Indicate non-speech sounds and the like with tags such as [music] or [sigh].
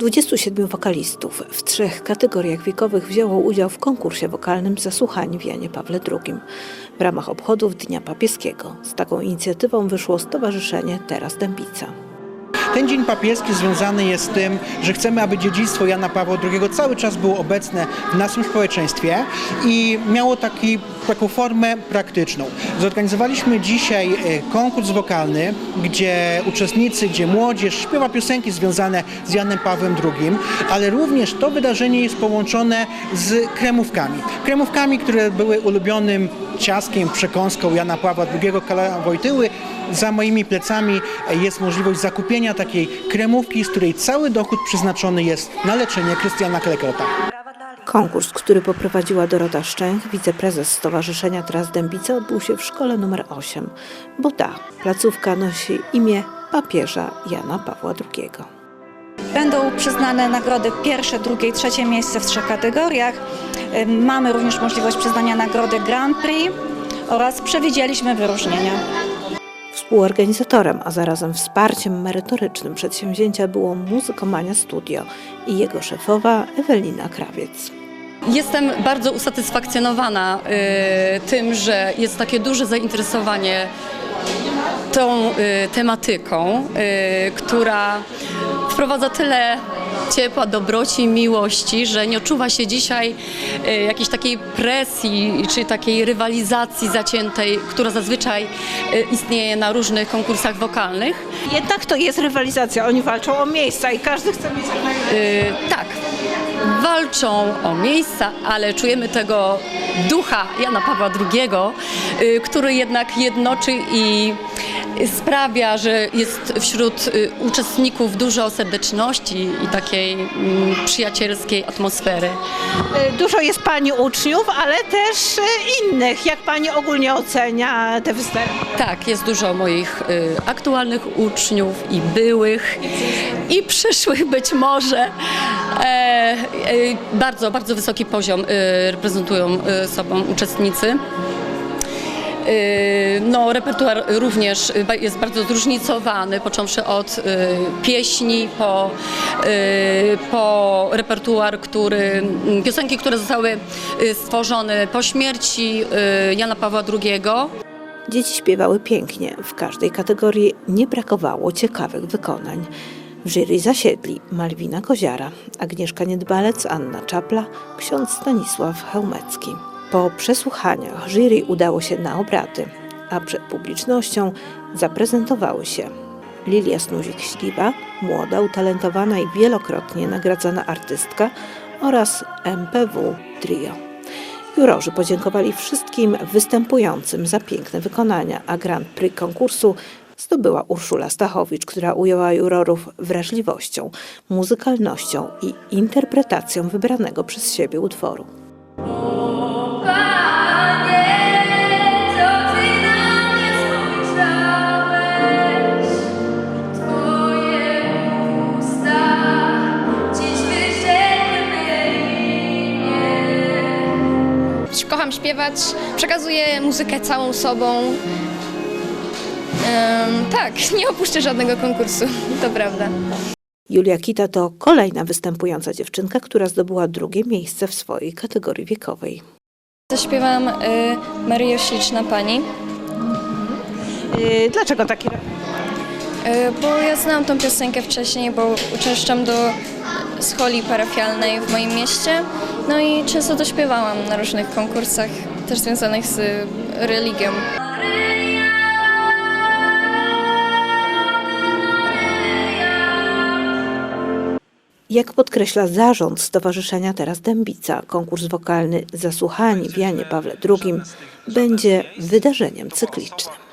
27 wokalistów w trzech kategoriach wiekowych wzięło udział w konkursie wokalnym Zasłuchani w Janie Pawle II w ramach obchodów Dnia Papieskiego. Z taką inicjatywą wyszło Stowarzyszenie Teraz Dębica. Ten dzień papieski związany jest z tym, że chcemy, aby dziedzictwo Jana Pawła II cały czas było obecne w naszym społeczeństwie i miało taki, taką formę praktyczną. Zorganizowaliśmy dzisiaj e, konkurs wokalny, gdzie uczestnicy, gdzie młodzież śpiewa piosenki związane z Janem Pawłem II, ale również to wydarzenie jest połączone z kremówkami. Kremówkami, które były ulubionym ciaskiem, przekąską Jana Pawła II, Kala Wojtyły. Za moimi plecami jest możliwość zakupienia takiej kremówki, z której cały dochód przeznaczony jest na leczenie Krystiana Klekota. Konkurs, który poprowadziła Dorota Szczęch, wiceprezes Stowarzyszenia Teraz Dębica, odbył się w szkole numer 8, bo ta placówka nosi imię papieża Jana Pawła II. Będą przyznane nagrody pierwsze, drugie i trzecie miejsce w trzech kategoriach. Mamy również możliwość przyznania nagrody Grand Prix oraz przewidzieliśmy wyróżnienia. Współorganizatorem, a zarazem wsparciem merytorycznym przedsięwzięcia było Muzykomania Studio i jego szefowa Ewelina Krawiec. Jestem bardzo usatysfakcjonowana y, tym, że jest takie duże zainteresowanie tą y, tematyką, y, która wprowadza tyle ciepła, dobroci, miłości, że nie odczuwa się dzisiaj y, jakiejś takiej presji czy takiej rywalizacji zaciętej, która zazwyczaj y, istnieje na różnych konkursach wokalnych. Jednak to jest rywalizacja. Oni walczą o miejsca i każdy chce mieć jak najlepiej. Y, tak, walczą o miejsca, ale czujemy tego ducha Jana Pawła II, y, który jednak jednoczy i sprawia, że jest wśród y, uczestników dużo serdeczności i takiej mm, przyjacielskiej atmosfery. Y, Dużo jest Pani uczniów, ale też y, innych. Jak Pani ogólnie ocenia te występy? Tak, jest dużo moich aktualnych uczniów i byłych i przyszłych być może. E, e, bardzo, bardzo wysoki poziom reprezentują sobą uczestnicy. Y, No, repertuar również y, jest bardzo zróżnicowany, począwszy od y, pieśni po, po repertuar, który, mm, piosenki, które zostały stworzone po śmierci Jana Pawła II. Dzieci śpiewały pięknie. W każdej kategorii nie brakowało ciekawych wykonań. W jury zasiedli Malwina Koziara, Agnieszka Niedbalec, Anna Czapla, ksiądz Stanisław Chełmecki. Po przesłuchaniach jury udało się na obrady, a przed publicznością zaprezentowały się Lilia Snuzik-Śliwa, młoda, utalentowana i wielokrotnie nagradzana artystka oraz MPW Trio. Jurorzy podziękowali wszystkim występującym za piękne wykonania, a Grand Prix konkursu zdobyła Urszula Stachowicz, która ujęła jurorów wrażliwością, muzykalnością i interpretacją wybranego przez siebie utworu. Kocham śpiewać, przekazuję muzykę całą sobą. Em, tak, [laughs] nie opuszczę żadnego konkursu, to prawda. Julia Kita to kolejna występująca dziewczynka, która zdobyła drugie miejsce w swojej kategorii wiekowej. Zaśpiewam y, Maryjo Śliczna Pani, Y, Dlaczego taki y, bo ja znam tą piosenkę wcześniej, bo uczęszczam do scholi parafialnej w moim mieście. No i często to śpiewałam na różnych konkursach, też związanych z religią. Jak podkreśla zarząd Stowarzyszenia Teraz Dębica, konkurs wokalny Zasłuchani w Janie Pawle II będzie wydarzeniem cyklicznym.